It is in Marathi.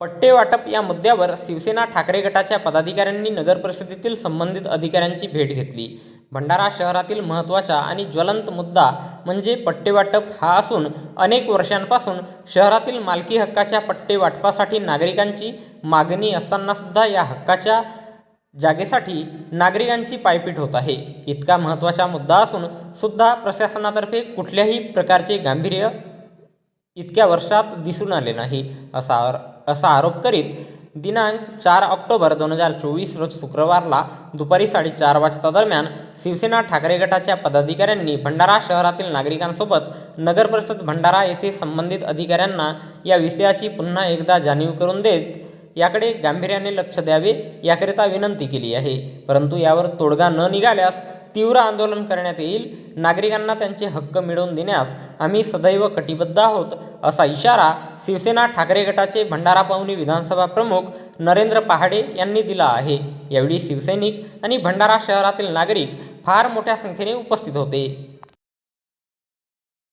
पट्टे वाटप या मुद्द्यावर शिवसेना ठाकरे गटाच्या पदाधिकाऱ्यांनी नगरपरिषदेतील संबंधित अधिकाऱ्यांची भेट घेतली. भंडारा शहरातील महत्त्वाचा आणि ज्वलंत मुद्दा म्हणजे पट्टे वाटप हा असून अनेक वर्षांपासून शहरातील मालकी हक्काच्या पट्टे वाटपासाठी नागरिकांची मागणी असतानासुद्धा या हक्काच्या जागेसाठी नागरिकांची पायपीट होत आहे. इतका महत्त्वाचा मुद्दा असून सुद्धा प्रशासनातर्फे कुठल्याही प्रकारचे गांभीर्य इतक्या वर्षात दिसून आले नाही असा असा आरोप करीत दिनांक चार ऑक्टोबर दोन हजार चोवीस रोज शुक्रवारला दुपारी साडेचार वाजता दरम्यान शिवसेना ठाकरे गटाच्या पदाधिकाऱ्यांनी भंडारा शहरातील नागरिकांसोबत नगर परिषद भंडारा येथे संबंधित अधिकाऱ्यांना या विषयाची पुन्हा एकदा जाणीव करून देत याकडे गांभीर्याने लक्ष द्यावे याकरिता विनंती केली आहे. परंतु यावर तोडगा न निघाल्यास तीव्र आंदोलन करण्यात येईल. नागरिकांना त्यांचे हक्क मिळवून देण्यास आम्ही सदैव कटिबद्ध आहोत असा इशारा शिवसेना ठाकरे गटाचे भंडारा पाहुणी विधानसभा प्रमुख नरेंद्र पहाडे यांनी दिला आहे. यावेळी शिवसैनिक आणि भंडारा शहरातील नागरिक फार मोठ्या संख्येने उपस्थित होते.